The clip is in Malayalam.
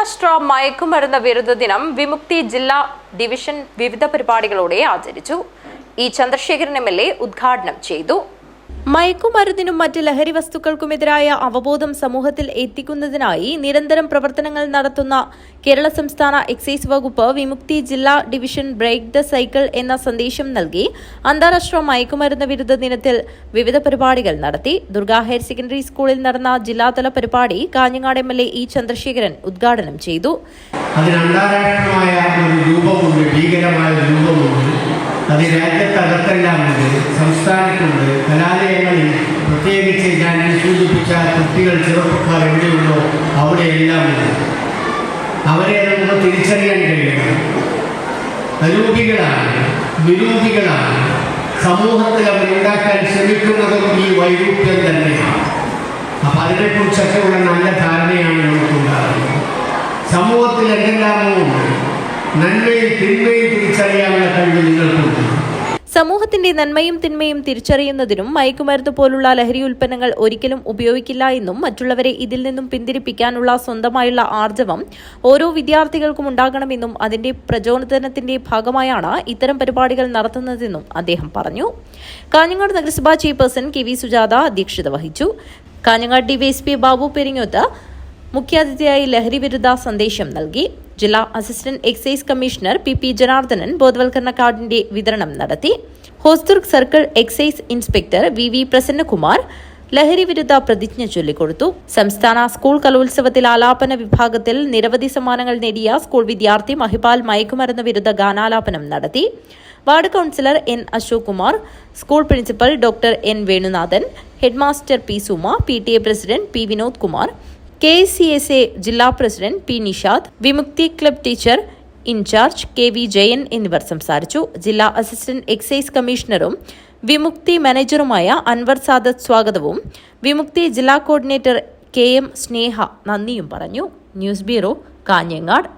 അന്താരാഷ്ട്ര മയക്കുമരുന്ന് വിരുദ്ധ ദിനം വിമുക്തി ജില്ലാ ഡിവിഷൻ വിവിധ പരിപാടികളോടെ ആചരിച്ചു. ഇ ചന്ദ്രശേഖരൻ എം ഉദ്ഘാടനം ചെയ്തു. മയക്കുമരുന്നിനും മറ്റ് ലഹരി വസ്തുക്കൾക്കുമെതിരായ അവബോധം സമൂഹത്തിൽ എത്തിക്കുന്നതിനായി നിരന്തരം പ്രവർത്തനങ്ങൾ നടത്തുന്ന കേരള സംസ്ഥാന എക്സൈസ് വകുപ്പ് വിമുക്തി ജില്ലാ ഡിവിഷൻ ബ്രേക്ക് ദ സൈക്കിൾ എന്ന സന്ദേശം നൽകി അന്താരാഷ്ട്ര മയക്കുമരുന്ന് വിരുദ്ധ ദിനത്തിൽ വിവിധ പരിപാടികൾ നടത്തി. ദുർഗ ഹയർ സെക്കൻഡറി സ്കൂളിൽ നടന്ന ജില്ലാതല പരിപാടി Kanhangad M L A E Chandrasekharan ഉദ്ഘാടനം ചെയ്തു. അതിന് അന്താരാഷ്ട്രമായ ഒരു രൂപമുണ്ട് സംസ്ഥാനത്തുണ്ട് കലാലയങ്ങളിൽ പ്രത്യേകിച്ച് ഞാൻ ഈ സൂചിപ്പിച്ച കുട്ടികൾ ചെറുപ്പക്കാർ എവിടെയുണ്ടോ അവിടെയെല്ലാം അവരെ നമുക്ക് തിരിച്ചറിയാൻ കഴിയണം. അരൂപികളാണ് വിരൂപികളാണ് സമൂഹത്തിൽ അവരുണ്ടാക്കാൻ ശ്രമിക്കുന്നതും ഈ വൈരൂപ്യം തന്നെയാണ് അപ്പം അതിനെക്കുറിച്ചൊക്കെ ഉള്ള നല്ല ധാരണയാണ് നമുക്കുണ്ടാകുന്നത്. സമൂഹത്തിൽ എന്തെല്ലാമോ നന്മയും തിന്മയും നിങ്ങൾക്കുണ്ട് സമൂഹത്തിന്റെ നന്മയും തിന്മയും തിരിച്ചറിയുന്നതിനും മയക്കുമരുന്ന് പോലുള്ള ലഹരി ഉൽപ്പന്നങ്ങൾ ഒരിക്കലും ഉപയോഗിക്കില്ല എന്നും മറ്റുള്ളവരെ ഇതിൽ നിന്നും പിന്തിരിപ്പിക്കാനുള്ള സ്വന്തമായുള്ള ആർജവം ഓരോ വിദ്യാർത്ഥികൾക്കും ഉണ്ടാകണമെന്നും അതിന്റെ പ്രചോദനത്തിന്റെ ഭാഗമായാണ് ഇത്തരം പരിപാടികൾ നടത്തുന്നതെന്നും അദ്ദേഹം പറഞ്ഞു. കാഞ്ഞങ്ങാട് നഗരസഭാ ചെയർപേഴ്സൺ കെ വി സുജാത അധ്യക്ഷത വഹിച്ചു. കാഞ്ഞങ്ങാട് ഡിവൈഎസ്പി ബാബു പെരിങ്ങോത്ത് മുഖ്യാതിഥിയായി ലഹരി വിരുദ്ധ സന്ദേശം നൽകി. ജില്ലാ assistant excise commissioner P P Janardhanan ബോധവൽക്കരണ കാർഡിന്റെ വിതരണം നടത്തി. Hosdurg circle excise inspector V V Prasannakumar ലഹരി വിരുദ്ധ പ്രതിജ്ഞ ചൊല്ലിക്കൊടുത്തു. സംസ്ഥാന സ്കൂൾ കലോത്സവത്തിൽ ആലാപന വിഭാഗത്തിൽ നിരവധി സമ്മാനങ്ങൾ നേടിയ സ്കൂൾ വിദ്യാർത്ഥി മഹിപാൽ മയക്കുമരുന്ന് വിരുദ്ധ ഗാനാലാപനം നടത്തി. Ward councillor N Ashok Kumar school principal doctor N Venunathan headmaster P Suma P T A president P Vinod Kumar K C S A ജില്ലാ president P Nishad Vimukthi club teacher in charge K V Jayan എന്നിവർ സംസാരിച്ചു. ജില്ലാ അസിസ്റ്റന്റ് എക്സൈസ് കമ്മീഷണറും വിമുക്തി മാനേജറുമായ അൻവർ സാദത്ത് സ്വാഗതവും. വിമുക്തി ജില്ലാ കോർഡിനേറ്റർ കെ എം സ്നേഹ നന്ദിയും പറഞ്ഞു. News bureau Kanhangad.